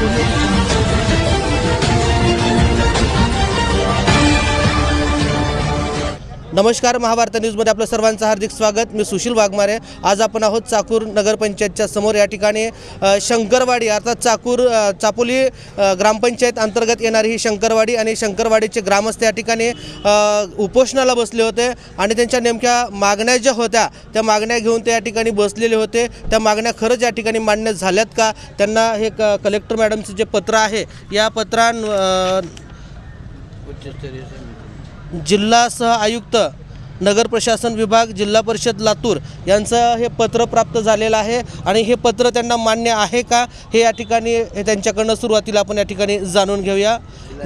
Thank you. नमस्कार महाभारत न्यूजमध्ये आपलं सर्वांचं हार्दिक स्वागत. मी सुशील वाघमारे. आज आपण आहोत चाकूर नगरपंचायतच्या समोर. या ठिकाणी शंकरवाडी अर्थात चाकूर चापोली ग्रामपंचायत अंतर्गत येणारी ही शंकरवाडी आणि शंकरवाडीचे ग्रामस्थ या ठिकाणी उपोषणाला बसले होते आणि त्यांच्या नेमक्या मागण्या ज्या होत्या त्या मागण्या घेऊन ते या ठिकाणी बसलेले होते. त्या मागण्या खरंच या ठिकाणी मान्य झाल्यात का? त्यांना हे क कलेक्टर मॅडमचं जे पत्र आहे या पत्रां उच्चस्तरीय जिल्हा सह आयुक्त नगर प्रशासन विभाग जिल्हा परिषद लातूर यांचं हे पत्र प्राप्त झालेलं आहे. आणि हे पत्र त्यांना मान्य आहे का हे या ठिकाणी हे त्यांच्याकडनं सुरुवातीला आपण या ठिकाणी जाणून घेऊया.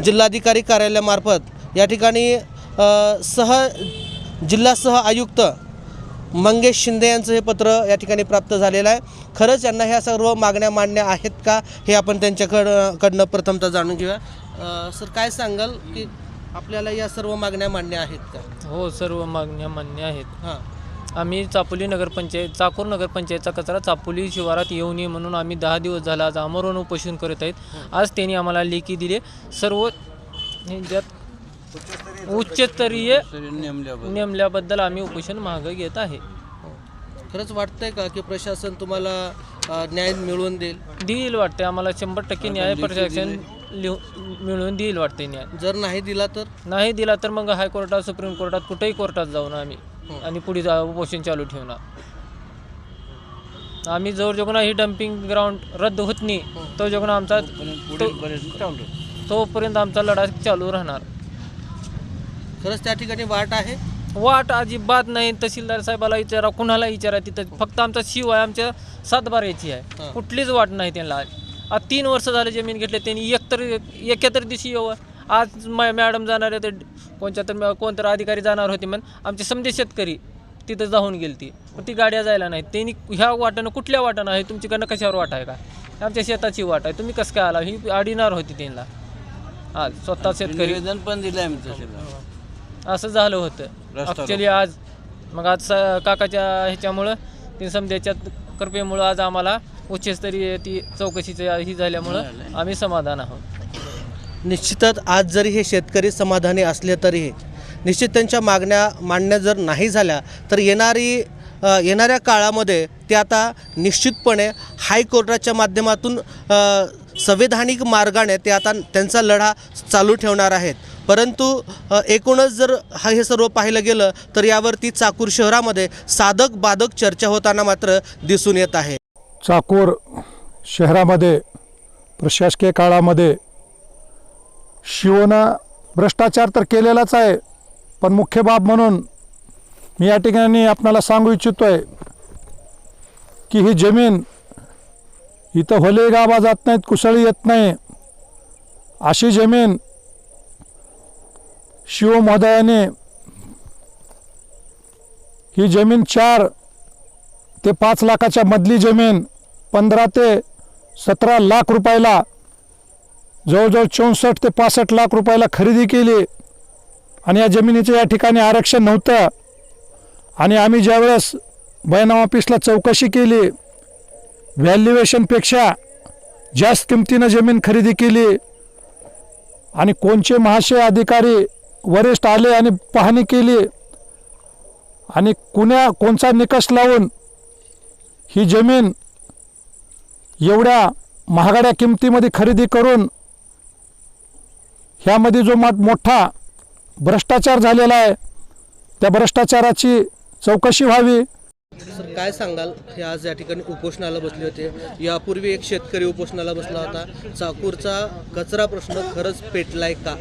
जिल्हाधिकारी कार्यालयामार्फत या ठिकाणी सह जिल्हा सह आयुक्त मंगेश शिंदे यांचं हे पत्र या ठिकाणी प्राप्त झालेलं आहे. खरंच यांना ह्या सर्व मागण्या मान्य आहेत का हे आपण त्यांच्याकडं कडनं प्रथमतः जाणून घेऊया. सर काय सांगाल की आपल्याला या सर्व मागण्या मान्य आहेत का? हो सर्व मागण्या मान्य आहेत. हां. आम्ही चापोली नगरपंचायत चाकूर नगरपंचायतचा कचरा चापोली शिवारात येऊ नये म्हणून आम्ही दहा दिवस झाला आज आमरण उपोषण करत आहेत. आज त्यांनी आम्हाला लेखी दिले. सर्व ह्याच्यात उच्चस्तरीय नेमल्याबद्दल आम्ही उपोषण मागं घेत आहे. खरंच वाटतंय का की प्रशासन तुम्हाला अ, न्याय मिळवून देईल? देईल वाटते आम्हाला शंभर टक्के न्याय प्रशासन लिहू मिळवून देईल वाटते न्याय जर नाही दिला तर? नाही दिला तर मग हायकोर्टात सुप्रीम कोर्टात कुठेही कोर्टात जाऊन आम्ही. आणि पुढे जा उपोषण चालू ठेवणार. आम्ही जोर जोगणा ही डम्पिंग ग्राउंड रद्द होत नाही तो जोगणा आमचा तो- तोपर्यंत आमचा लढा चालू राहणार. खरंच त्या ठिकाणी वाट आहे? वाट अजिबात नाही. तहसीलदार साहेबाला विचारा कुणाला विचारा तिथं? फक्त आमचा शिव आहे आमच्या सातबाऱ्याची हां. आहे कुठलीच वाट नाही त्यांना. आज तीन वर्ष झाले जमीन घेतले त्यांनी एकतर एकातर दिवशी येऊ आज मा मॅडम जाणार आहे ते कोणत्या तर कोणतर अधिकारी जाणार होते म्हण आमचे समजे शेतकरी तिथं जाऊन गेली ती पण ती गाड्या जायला नाही त्यांनी ह्या वाटानं कुठल्या वाटानं आहे? तुमच्याकडनं कशावर वाट आहे का? आमच्या शेताची वाट आहे. तुम्ही कसं काय आला? ही अडीणार होती त्यांना. आज स्वतः शेतकरी. निवेदन पण दिलं असं झालं होतं. ॲक्च्युली आज मग आज काकाच्या ह्याच्यामुळं ती समजाच्या कृपेमुळं आज आम्हाला उच्चस्तरीय ती चौकशीची ही झाल्यामुळं आम्ही समाधान आहोत. निश्चितच आज जरी हे शेतकरी समाधानी असले तरीही निश्चित त्यांच्या मागण्या मान्य जर नाही झाल्या तर येणारी येणाऱ्या काळामध्ये ते आता निश्चितपणे हायकोर्टाच्या माध्यमातून संवैधानिक मार्गाने ते आता त्यांचा लढा चालू ठेवणार आहेत. परंतु एकूणच जर हा हे सर्व पाहिलं गेलं तर यावरती चाकूर शहरामध्ये साधक बाधक चर्चा होताना मात्र दिसून येत आहे. चाकूर शहरामध्ये प्रशासकीय काळामध्ये शिवनं भ्रष्टाचार तर केलेलाच आहे पण मुख्य बाब म्हणून मी या ठिकाणी आपणाला सांगू इच्छितो आहे की ही जमीन इथं होले गावा जात नाहीत कुसळी येत नाही अशी जमीन शिव महोदयाने ही जमीन चार ते पाच लाखाच्या मधली जमीन पंधरा ते सतरा लाख रुपयाला जवळजवळ चौसष्ट ते पासष्ट लाख रुपयाला खरेदी केली. आणि या जमिनीचं या ठिकाणी आरक्षण नव्हतं. आणि आम्ही ज्यावेळेस बयाना ऑफिसला चौकशी केली व्हॅल्युएशनपेक्षा जास्त किमतीनं जमीन खरेदी केली आणि कोणचे महाशय अधिकारी वरिष्ठ आले आणि पाहणी केली आणि कुण्या कोणचा निकष लावून ही जमीन एवढ्या महागड्या किमतीमध्ये खरेदी करून ह्यामध्ये जो मोठ मोठा भ्रष्टाचार झालेला आहे त्या भ्रष्टाचाराची चौकशी व्हावी. सर काय सांगाल? हे आज या ठिकाणी उपोषणाला बसले होते. यापूर्वी एक शेतकरी उपोषणाला बसला होता. चाकूरचा कचरा प्रश्न खरंच पेटलाय का?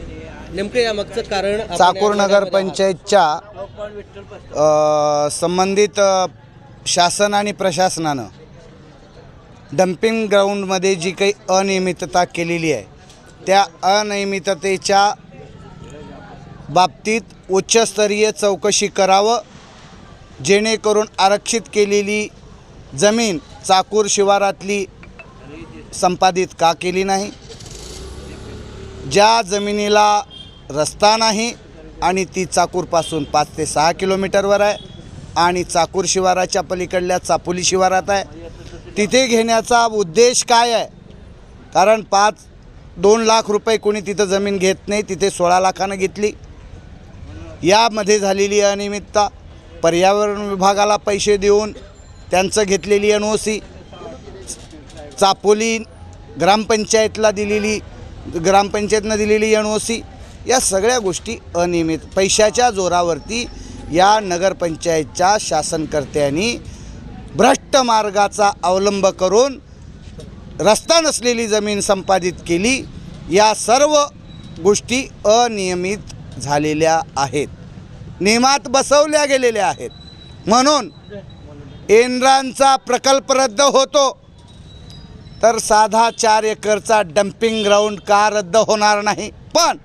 नेमकं यामागचं कारण चाकूर या नगर भागामध्ये पंचायतच्या अ, संबंधित शासन आणि प्रशासनानं डम्पिंग ग्राउंडमध्ये जी काही अनियमितता केलेली आहे त्या अनियमिततेच्या बाबतीत उच्चस्तरीय चौकशी करावं जेणेकरून आरक्षित केलेली जमीन चाकूर शिवारातली संपादित का केली नाही ज्या जमिनीला रस्ता नाही आणि ती चाकूरपासून पाच ते सहा किलोमीटरवर आहे आणि चाकूर शिवाराच्या पलीकडल्या चापोली शिवारात आहे तिथे घेण्याचा उद्देश काय आहे? कारण पाच दोन लाख रुपये कोणी तिथं जमीन घेत नाही तिथे सोळा लाखानं घेतली. यामध्ये झालेली अनियमितता पर्यावरण विभागाला पैसे देऊन त्यांचं घेतलेली एन ओ सी चापोली ग्रामपंचायतला दिलेली ग्रामपंचायतनं दिलेली एन ओ सी या सगळ्या गोष्टी अनियमित. पैशाच्या जोरावरती या नगरपंचायतच्या शासनकर्त्यांनी भ्रष्ट मार्गाचा अवलंब करून रस्ता नसलेली जमीन संपादित केली या सर्व गोष्टी अनियमित झालेल्या आहेत. नियमात बसवल्या गेलेल्या आहेत. म्हणून एनरानचा प्रकल्प रद्द होतो तर साधा चार एकरचा डम्पिंग ग्राउंड का रद्द होणार नाही? पण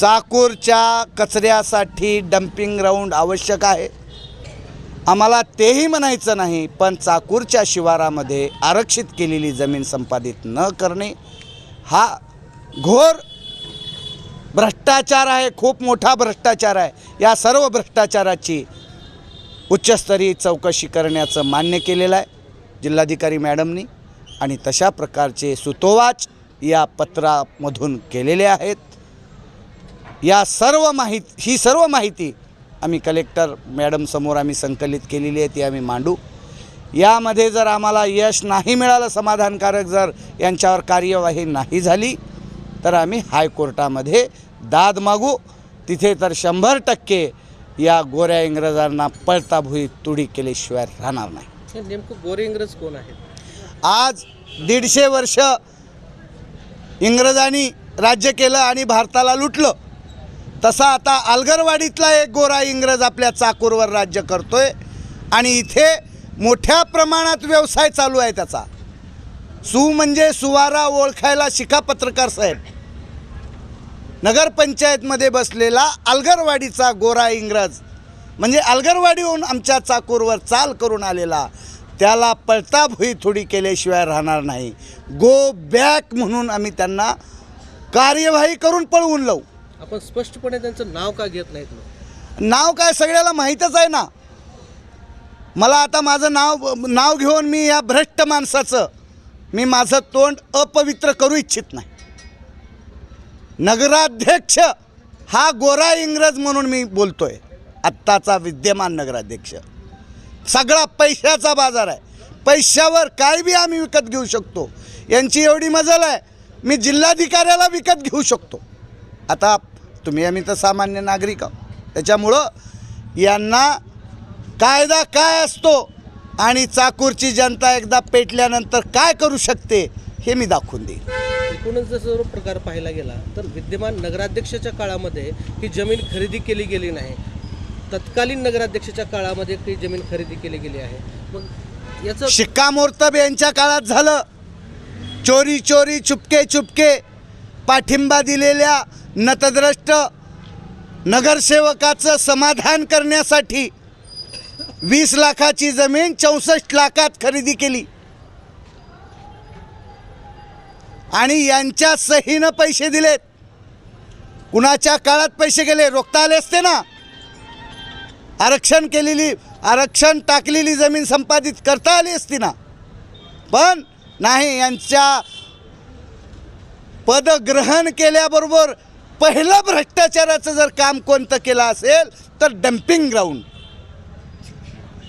चाकूरच्या कचऱ्यासाठी डम्पिंग ग्राउंड आवश्यक आहे. आम्हाला तेही म्हणायचं नाही पण चाकूरच्या शिवारामध्ये आरक्षित केलेली जमीन संपादित न करणे हा घोर भ्रष्टाचार आहे खूप मोठा भ्रष्टाचार आहे. या सर्व भ्रष्टाचाराची उच्चस्तरीय चौकशी करण्याचं मान्य केलेलं आहे जिल्हाधिकारी मॅडमनी आणि तशा प्रकारचे सुतोवाच या पत्रामधून केलेले आहेत. या सर्व माहिती ही सर्व माहिती आम्ही कलेक्टर मॅडमसमोर आम्ही संकलित केलेली आहे ती आम्ही मांडू. यामध्ये जर आम्हाला यश नाही मिळालं समाधानकारक जर यांच्यावर कार्यवाही नाही झाली तर आम्ही हायकोर्टामध्ये दाद मागू. तिथे तर शंभर टक्के या गोऱ्या इंग्रजांना पळता भुई तुडी केल्याशिवाय राहणार नाही. नेमकं गोरे इंग्रज कोण आहेत? आज दीडशे वर्ष इंग्रजांनी राज्य केलं आणि भारताला लुटलं. तसा आता अलगरवाडीतला एक गोरा इंग्रज आपल्या चाकूरवर राज्य करतोय आणि इथे मोठ्या प्रमाणात व्यवसाय चालू आहे त्याचा. सु म्हणजे सुवारा ओळखायला शिका पत्रकार साहेब. नगरपंचायतमध्ये बसलेला अलगरवाडीचा गोरा इंग्रज म्हणजे अलगरवाडीहून आमच्या चाकूरवर चाल करून आलेला त्याला पळता हुई थोडी केल्याशिवाय राहणार नाही. गो बॅक म्हणून आम्ही त्यांना कार्यवाही करून पळवून लावू. आपण स्पष्टपणे त्यांचं नाव का घेत नाहीत मग? नाव काय सगळ्याला माहीतच आहे ना. मला आता माझं नाव नाव घेऊन मी या भ्रष्ट माणसाचं मी माझं तोंड अपवित्र करू इच्छित नाही. नगराध्यक्ष हा गोरा इंग्रज म्हणून मी बोलतोय. आत्ताचा विद्यमान नगराध्यक्ष. सगळा पैशाचा बाजार आहे. पैशावर काय बी आम्ही विकत घेऊ शकतो? यांची एवढी मजल आहे. मी जिल्हाधिकाऱ्याला विकत घेऊ शकतो. आता तुम्ही आम्ही तर सामान्य नागरिक आहोत. त्याच्यामुळं यांना कायदा काय असतो आणि चाकूरची जनता एकदा पेटल्यानंतर काय करू शकते हे मी दाखवून देईन. एकूणच जर प्रकार पाहायला गेला तर विद्यमान नगराध्यक्षाच्या काळामध्ये ही जमीन खरेदी केली गेली नाही. तत्कालीन नगराध्यक्षाच्या काळामध्ये ती जमीन खरेदी केली गेली आहे. मग याचं शिक्कामोर्तब यांच्या काळात झालं. चोरी चोरी चुपके चुपके. पाठिंबा दिलेल्या नतद्रष्ट नगरसेवकाचं समाधान करण्यासाठी वीस लाखाची जमीन चौसष्ट लाखात खरेदी केली. आणि यांच्या सहीनं पैसे दिलेत. कुणाच्या काळात पैसे गेले? रोखता आले असते ना? आरक्षण केलेली आरक्षण टाकलेली जमीन संपादित करता आली असती ना? पण नाही यांच्या पदग्रहण केल्याबरोबर पहिलं भ्रष्टाचाराचं जर काम कोणतं केलं असेल तर डम्पिंग ग्राउंड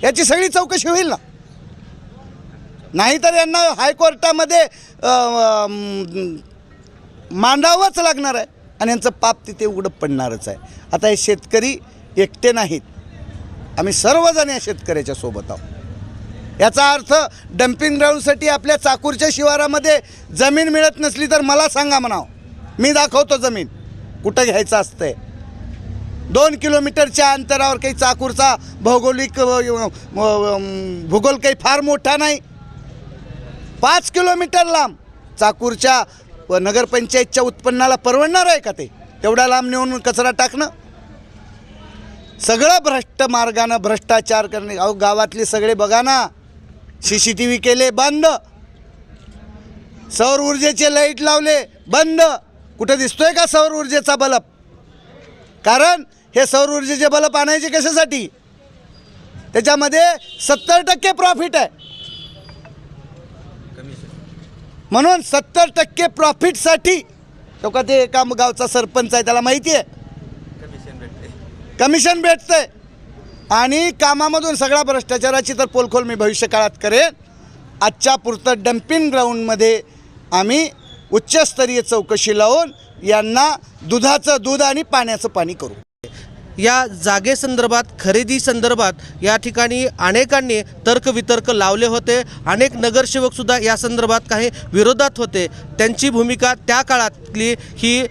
याची सगळी चौकशी होईल ना? नाहीतर यांना हायकोर्टामध्ये मांडावंच लागणार आहे. आणि यांचं पाप तिथे उघडं पडणारच आहे. आता हे शेतकरी एकटे नाहीत. आम्ही सर्वजण या शेतकऱ्याच्या सोबत आहोत. याचा अर्थ डम्पिंग ग्राउंडसाठी आपल्या चाकूरच्या शिवारामध्ये जमीन मिळत नसली तर मला सांगा म्हणावं. मी दाखवतो जमीन. कुठं घ्यायचं असतंय? दोन किलोमीटरच्या अंतरावर काही चाकूरचा भौगोलिक भूगोल काही फार मोठा नाही. पाच किलोमीटर लांब. चाकूरच्या नगरपंचायतच्या उत्पन्नाला परवडणार आहे का ते? तेवढ्या लांब नेऊन कचरा टाकणं? सगळं भ्रष्ट मार्गानं भ्रष्टाचार करणे. अहो गावातले सगळे बघा ना. सी सी टी व्ही केले बंद. सौर ऊर्जेचे लाइट लावले बंद. कुठं दिसतोय का सौर ऊर्जेचा बल्ब? कारण हे सौर ऊर्जेचे बल्ब आणायचे कशासाठी? त्याच्यामध्ये सत्तर टक्के प्रॉफिट आहे. म्हणून सत्तर टक्के प्रॉफिटसाठी तो का ते एका गावचा सरपंच आहे त्याला माहिती आहे? कमिशन भेटतंय. आणि कामामधून सगळा भ्रष्टाचाराची तर पोलखोल मी भविष्य काळात करेन. आजच्या पुरतं डम्पिंग ग्राउंडमध्ये आम्ही उच्चस्तरीय चौकशी लावून यांना दुधाचं दूध आणि पाण्याचं पाणी करू. या जागेसंदर्भात खरेदी संदर्भात या ठिकाणी अनेकांनी तर्कवितर्क लावले होते. अनेक नगरसेवकसुद्धा या संदर्भात काही विरोधात होते. त्यांची भूमिका त्या काळातली ही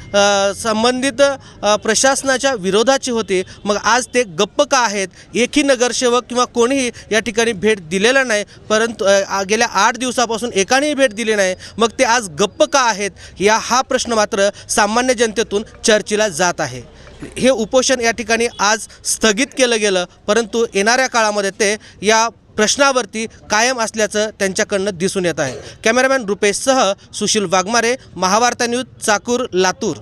संबंधित प्रशासनाच्या विरोधाची होती. मग आज ते गप्प का आहेत? एकही नगरसेवक किंवा कोणीही या ठिकाणी भेट दिलेला नाही. परंतु आ- गेल्या आठ दिवसापासून एकानेही भेट दिली नाही. मग ते आज गप्प का आहेत? या हा प्रश्न मात्र सामान्य जनतेतून चर्चेला जात आहे. हे उपोषण या ठिकाणी आज स्थगित केलं गेलं परंतु येणाऱ्या काळामध्ये ते या प्रश्नावरती कायम असल्याचं त्यांच्याकडनं दिसून येत आहे. कॅमेरामॅन रुपेशसह सुशील वाघमारे महावार्ता न्यूज चाकूर लातूर.